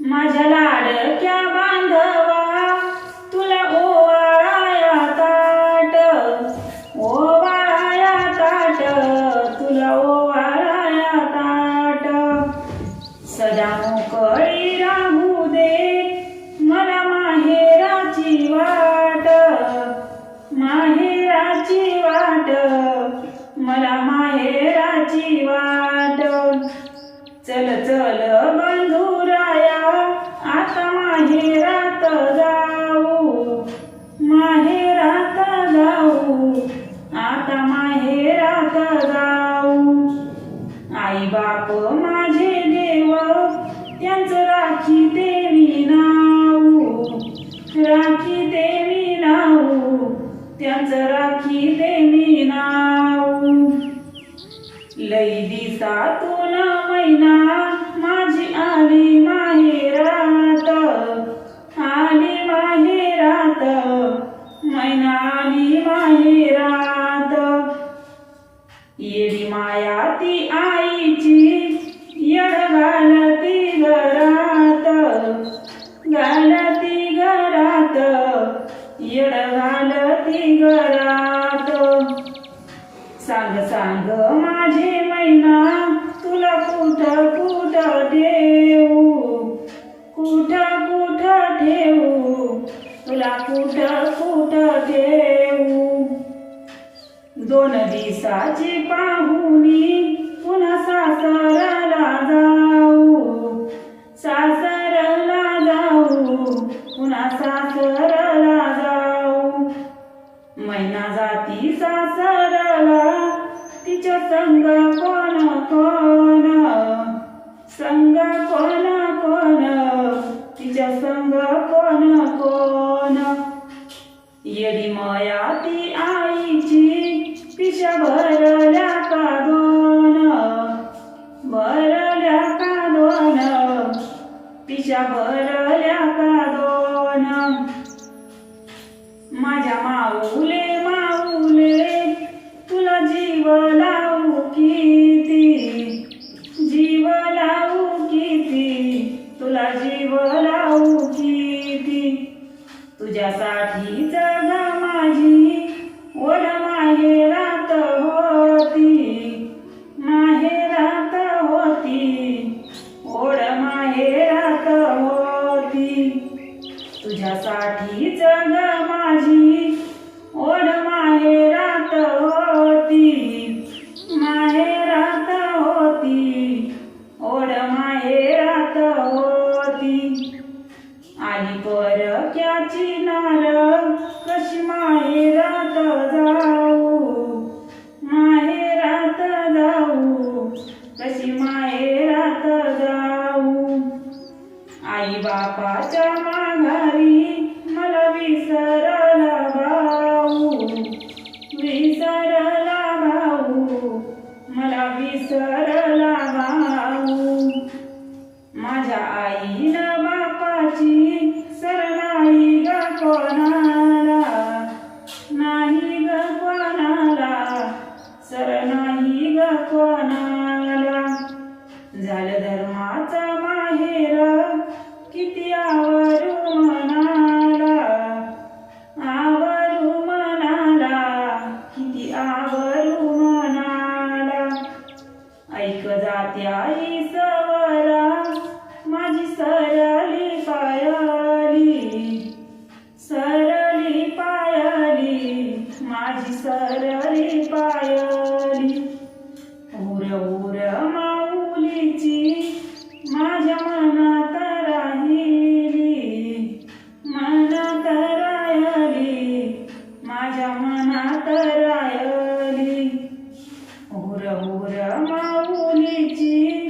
माझ्या लाडक्या बांधवा तुला ओवाळाया ताट. ओवाळाया ताट तुला ओवाळाया ताट. सदा मोकळी राहू दे मला माहेराची वाट. माहेराची वाट मला माहेराची वाट. चल चल आता माहेरात जाऊ. आई बाप माझे देव त्यांचं राखी देवी नाव. राखी देवी नाव त्यांचं राखी देवी नाऊ लई दिसातून महिना माझी आली माहेरात. आली माहेरात. मैना आली माहेर सांग सांग माझे मैना तुला कुठ कुठ ठेवू कुठ कुठ ठेवू तुला कुठ कुठ ठेवू दोन दिसाची पाहुणी संग कोण कोण? संग कोण कोण? तिच्या संग कोण कोण? येडी माया ती आईची पिशा भरल्या का दोन. भरल्या का दोन. पिशा भरल्या का दोन. माझ्या माऊले तुझ्यासाठी जग माझी ओढ माहेरात होती. माहेरात होती ओढ माहेरात होती. तुझ्यासाठी आणि परक्याची नार कशी माहेरात जाऊ? माय ग कोणाला? सर नाही ग कोणाला? झालं धर्माचा माहेर किती आवरू मनाला? आवरू मनाला किती आवरू मनाला? ऐक जाते मनात रायली. उर उर माऊलीची